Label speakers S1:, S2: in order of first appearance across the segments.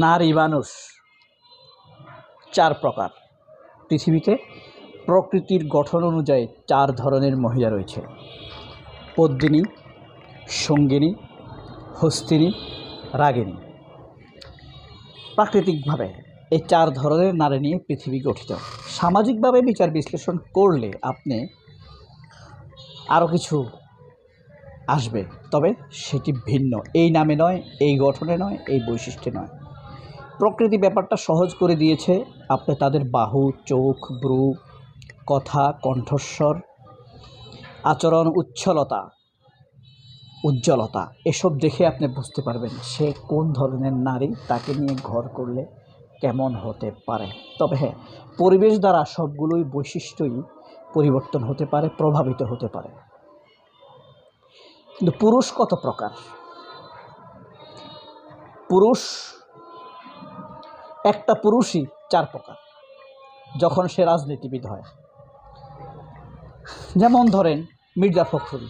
S1: নারী মানুষ চার প্রকার। পৃথিবীতে প্রকৃতির গঠন অনুযায়ী চার ধরনের মহিলা রয়েছে। পদ্মিনী, সঙ্গিনী, হস্তিনী, রাগিনী। প্রাকৃতিকভাবে এই চার ধরনের নারী নিয়ে পৃথিবী গঠিত। সামাজিকভাবে বিচার বিশ্লেষণ করলে আপনি আরও কিছু আসবে, তবে সেটি ভিন্ন। এই নামে নয়, এই গঠনে নয়, এই বৈশিষ্ট্যে নয়। প্রকৃতি ব্যাপারটা সহজ করে দিয়েছে। আপনি তাদের বাহু, চোখ ব্রু কথা, কণ্ঠস্বর, আচরণ, উচ্ছলতা, উজ্জ্বলতা, এসব দেখে আপনি বুঝতে পারবেন সে কোন ধরনের নারী তাকে নিয়ে ঘর করলে কেমন হতে পারে। তবে হ্যাঁ পরিবেশ দ্বারা সবগুলোই বৈশিষ্ট্যই পরিবর্তন হতে পারে, প্রভাবিত হতে পারে। কিন্তু পুরুষ কত প্রকার? পুরুষ একটা পুরুষই চার প্রকার, যখন সে রাজনীতিবিদ হয়। যেমন ধরেন মির্জা ফখরুল,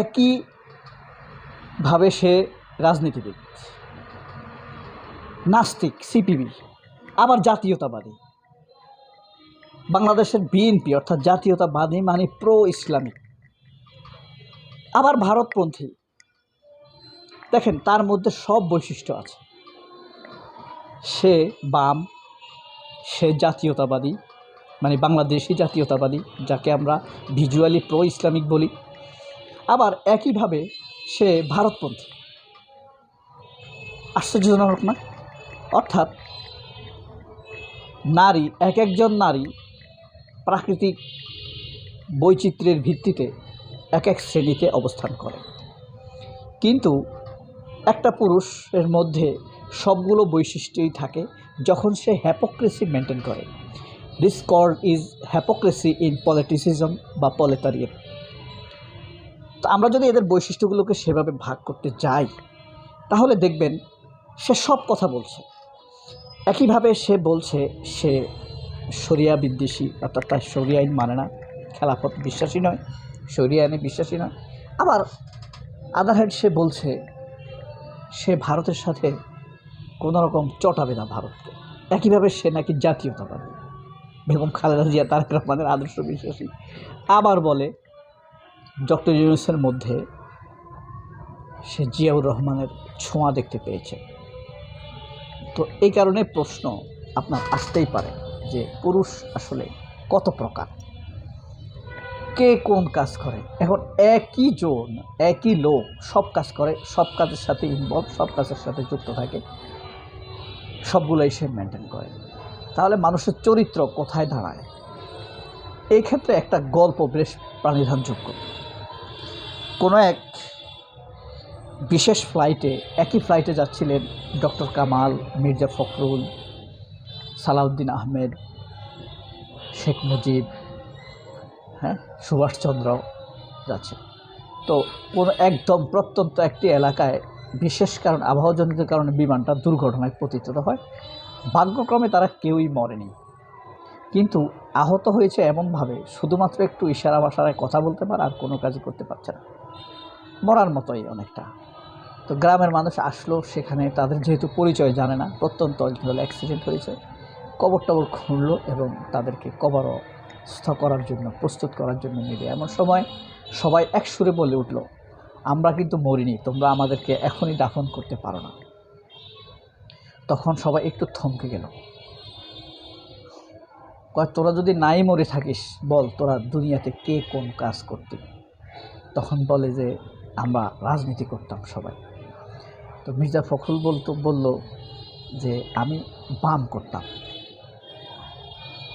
S1: একই ভাবে সে রাজনীতিবিদ, নাস্তিক, সিপিবি, আবার জাতীয়তাবাদী। বাংলাদেশের বিএনপি, অর্থাৎ জাতীয়তাবাদী মানে প্রো ইসলামিক আবার ভারতপন্থী, দেখেন তার মধ্যে সব বৈশিষ্ট্য আছে। সে বাম, সে জাতীয়তাবাদী মানে বাংলাদেশি জাতীয়তাবাদী, যাকে আমরা ভিজুয়ালি প্রো ইসলামিক বলি। আবার একইভাবে সে ভারতপন্থী। আশ্চর্যজনক না? অর্থাৎ নারী, এক একজন নারী প্রাকৃতিক বৈচিত্র্যের ভিত্তিতে এক এক শ্রেণীতে অবস্থান করে। কিন্তু একটা পুরুষের মধ্যে সবগুলো বৈশিষ্ট্যই থাকে যখন সে হ্যাপোক্রেসি মেনটেন করে। This is hypocrisy in politicism বা পলেতারিয়ান তো আমরা যদি এদের বৈশিষ্ট্যগুলোকে সেভাবে ভাগ করতে যাই, তাহলে দেখবেন সে সব কথা বলছে। একইভাবে সে বলছে সে শরিয়া বিদ্বেষী, অর্থাৎ তার শরিয়া আইন মানে না, খেলাফত বিশ্বাসী নয়, শরিয়া আইনে বিশ্বাসী নয়। আবার আদার হ্যান্ড সে বলছে সে ভারতের সাথে কোনো রকম চটাবে না ভারতকে। একইভাবে সে নাকি জাতীয়তাবাদী। বেগম খালেদা জিয়া তারেক রহমানের আদর্শ বিশ্বাসী। আবার বলে, ডক্টর ইউনুসের মধ্যে সে জিয়াউর রহমানের ছোঁয়া দেখতে পেয়েছে। তো এই কারণে প্রশ্ন আপনার আসতেই পারে যে পুরুষ আসলে কত প্রকার? কে কোন কাজ করে? এখন একই জন, একই লোক সব কাজ করে, সব কাজের সাথে ইনভলভ সব কাজের সাথে যুক্ত থাকে। সবগুলোই সে মেনটেন করে। তাহলে মানুষের চরিত্র কোথায় দাঁড়ায়? এই ক্ষেত্রে একটা গল্প বেশ প্রাণিধানযোগ্য। কোনো এক বিশেষ ফ্লাইটে একই ফ্লাইটে যাচ্ছিলেন ডক্টর কামাল, মির্জা ফখরুল, সালাউদ্দিন আহমেদ, শেখ মুজিব হ্যাঁ সুভাষচন্দ্র যাচ্ছে তো কোনো একদম প্রত্যন্ত একটি এলাকায় বিশেষ কারণ, আবহাওয়াজনিত কারণে বিমানটা দুর্ঘটনায় পতিত হয়। ভাগ্যক্রমে তারা কেউই মরেনি। কিন্তু আহত হয়েছে এমনভাবে শুধুমাত্র একটু ইশারা ভাষায় কথা বলতে পারে, আর কোনো কাজই করতে পারছে না। মরার মতোই অনেকটা। তো গ্রামের মানুষ আসলো, সেখানে তাদের যেহেতু পরিচয় জানে না, প্রত্যন্ত অ্যাক্সিডেন্ট হয়েছে। কবর টবর খুঁড়লো এবং তাদেরকে কবরস্থ করার জন্য, প্রস্তুত করার জন্য নিবে এমন সময় সবাই এক সুরে বলে উঠল আমরা কিন্তু মরিনি, তোমরা আমাদেরকে এখনই দাফন করতে পারো না। তখন সবাই একটু থমকে গেল। কয়, তোরা যদি নাই মরে থাকিস, বল তোরা দুনিয়াতে কে কোন কাজ করতি? তখন বলে যে, আমরা রাজনীতি করতাম সবাই। তো মির্জা ফখরুল বলতো, বলল যে, আমি বাম করতাম।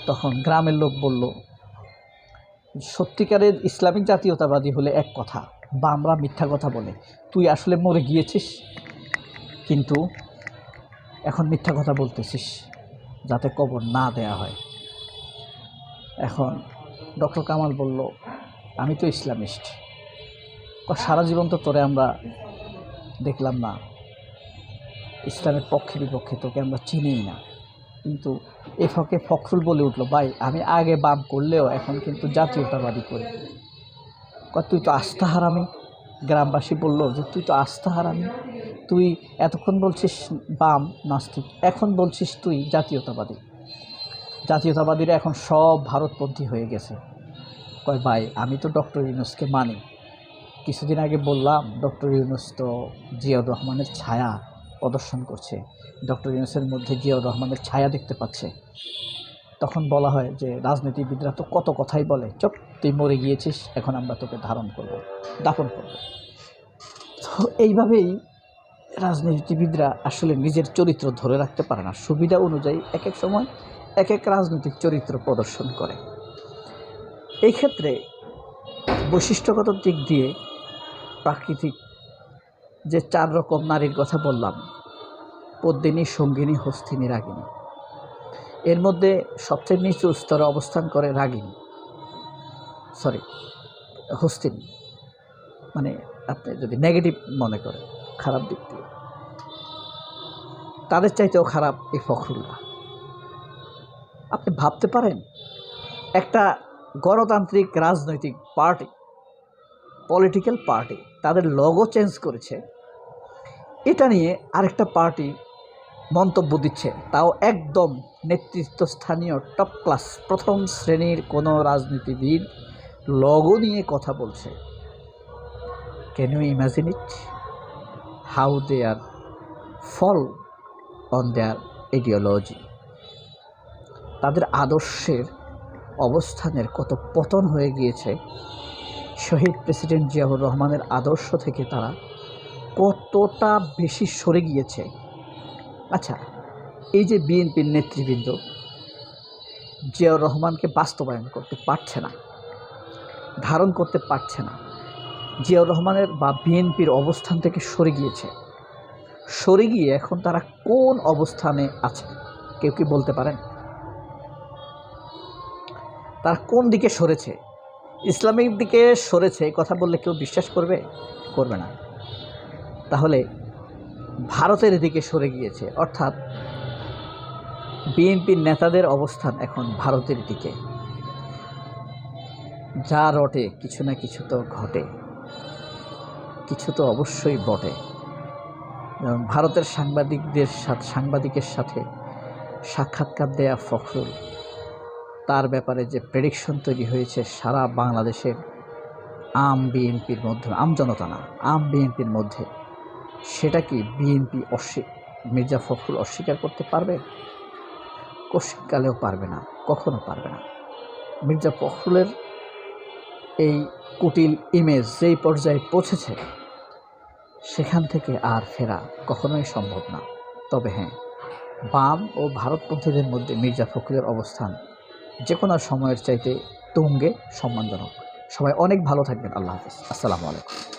S1: তখন গ্রামের লোক বলল, সত্যিকারের ইসলামিক জাতীয়তাবাদী হলে এক কথা বামরা মিথ্যা কথা বলে। তুই আসলে মরে গিয়েছিস, কিন্তু এখন মিথ্যা কথা বলতেছিস যাতে কবর না দেয়া হয়। এখন ডক্টর কামাল বলল, আমি তো ইসলামিস্ট। সারা জীবন তো তোরে আমরা দেখলাম না। ইসলামের পক্ষে বিপক্ষে তোকে আমরা চিনিই না। কিন্তু এ ফাঁকে ফখরুল বলে উঠল, ভাই, আমি আগে বাম করলেও এখন কিন্তু জাতীয়তাবাদী করি। তুই তো আস্থা হারামি। গ্রামবাসী বলল, যে তুই তো আস্থা হারামি। তুই এতক্ষণ বলছিস বাম, নাস্তিক। এখন বলছিস তুই জাতীয়তাবাদী। জাতীয়তাবাদীরা এখন সব ভারতপন্থী হয়ে গেছে। কয়, ভাই, আমি তো ডক্টর ইউনুসকে মানি। কিছুদিন আগে বললাম, ডক্টর ইউনুস তো জিয়াউর রহমানের ছায়া প্রদর্শন করছে। ডক্টর ইউনুসের মধ্যে জিয়াউর রহমানের ছায়া দেখতে পাচ্ছে। তখন বলা হয় যে, রাজনীতিবিদরা তো কত কথাই বলে। চপ, তুই মরে গিয়েছিস, এখন আমরা তোকে ধারণ করব দাফন করব। তো এইভাবেই রাজনীতিবিদরা আসলে নিজের চরিত্র ধরে রাখতে পারে না। সুবিধা অনুযায়ী এক এক সময় এক এক রাজনৈতিক চরিত্র প্রদর্শন করে। এই ক্ষেত্রে বৈশিষ্ট্যগত দিক দিয়ে প্রাকৃতিক যে চার রকম নারীর কথা বললাম, পদ্মিনী, সঙ্গিনী, হস্তিনী, রাগিনী। এর মধ্যে সবচেয়ে নিচু স্তরে অবস্থান করে রাগিনী। সরি হস্তিনী। মানে আপনি যদি নেগেটিভ মনে করেন, খারাপ দিক দিয়ে। তাদের চাইতেও খারাপ এই ফখরুল্লাহ। আপনি ভাবতে পারেন, একটা গণতান্ত্রিক রাজনৈতিক পার্টি পলিটিক্যাল পার্টি তাদের লগো চেঞ্জ করেছে। এটা নিয়ে আরেকটা পার্টি মন্তব্য দিচ্ছে। তাও একদম নেতৃত্বস্থানীয় টপ ক্লাস প্রথম শ্রেণির কোনো রাজনীতিবিদ লগো নিয়ে কথা বলছে। Can you imagine it how they are fall on their ideology তাদের আদর্শের অবস্থানের কত পতন হয়ে গিয়েছে। শহীদ প্রেসিডেন্ট জিয়াউর রহমানের আদর্শ থেকে তারা কতটা বেশি সরে গিয়েছে। আচ্ছা এই যে বিএনপির নেতৃবৃন্দ, জিয়াউর রহমানকে বাস্তবায়ন করতে পারছে না, ধারণ করতে পারছে না, জিয়াউর রহমানের বা বিএনপির অবস্থান থেকে সরে গিয়েছে, সরে গিয়ে এখন তারা কোন অবস্থানে আছে? কেউ কি বলতে পারেন? তারা কোন দিকে সরেছে? ইসলামিক দিকে সরেছে কথা বললে কেউ বিশ্বাস করবে? করবে না। তাহলে ভারতের দিকে সরে গিয়েছে। অর্থাৎ বিএনপির নেতাদের অবস্থান এখন ভারতের দিকে। যা রটে, কিছু না কিছু তো ঘটে। কিছু তো অবশ্যই বটে। যেমন ভারতের সাংবাদিকদের সাথে, সাংবাদিকের সাথে সাক্ষাৎকার দেয়া ফখরুল। তার ব্যাপারে যে প্রেডিকশন তৈরি হয়েছে সারা বাংলাদেশের আম বিএনপির মধ্যে, আম জনতা না, আম বিএনপির মধ্যে। সেটা কি বিএনপি অস্বী, মির্জা ফখরুল অস্বীকার করতে পারবে? কশিকালেও পারবে না, কখনো পারবে না। মির্জা ফখরুলের এই কুটিল ইমেজ যেই পর্যায়ে পৌঁছেছে, সেখান থেকে আর ফেরা কখনোই সম্ভব না। তবে হ্যাঁ বাম ও ভারতপন্থীদের মধ্যে মির্জা ফখরুলের অবস্থান যে কোনো সময়ের চাইতে তুঙ্গে সম্মানজনক। সবাই অনেক ভালো থাকবেন, আল্লাহ হাফিজ। আসসালামু আলাইকুম।